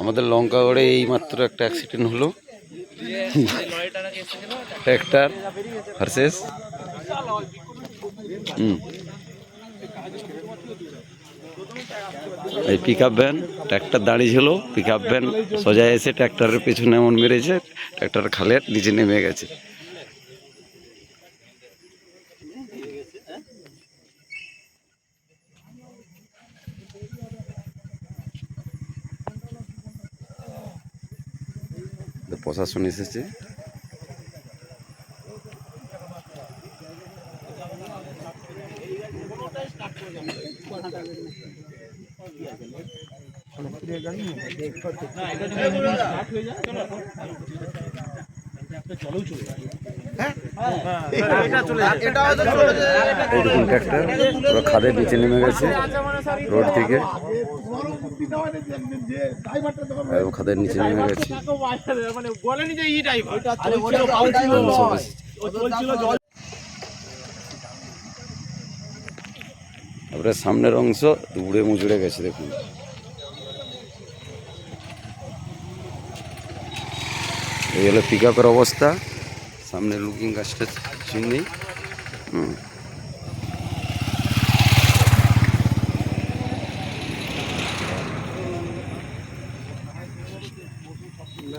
আমাদের লঙ্কাগড়ে এই মাত্র একটা অ্যাক্সিডেন্ট হলো। ট্র্যাক্টর ভার্সেস হুম। এই পিক আপ ভ্যান ট্র্যাক্টর দাঁড়িয়ে ছিল পিক আপ ভ্যান সোজা এসে ট্র্যাক্টরের পেছনে এমন মেরেছে ট্র্যাক্টর খালের নিচে নেমে গেছে। প্রশাসন এসেছে খাদের নিচে নেমে গেছে। রোড থেকে। খাদের নিচে নেমে গেছে। মানে। তারপরে সামনের অংশ উড়ে মুচড়ে গেছে দেখুন। এই হলো পিক আপের অবস্থা। সামনে লুকিং গাছটা চিন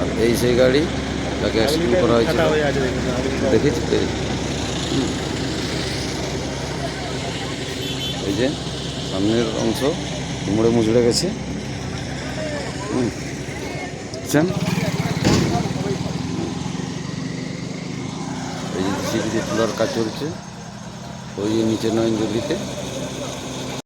আর এই সেই গাড়ি তাকে অ্যাক্সিডেন্ট করা হয়েছিল। দেখেছি তো এই যে সামনের অংশ মুড়ে মুচড়ে গেছে। হুম। বুঝছেন এই যে তোলার কাজ চলছে। ওই যে নিচে নয়নজলিতে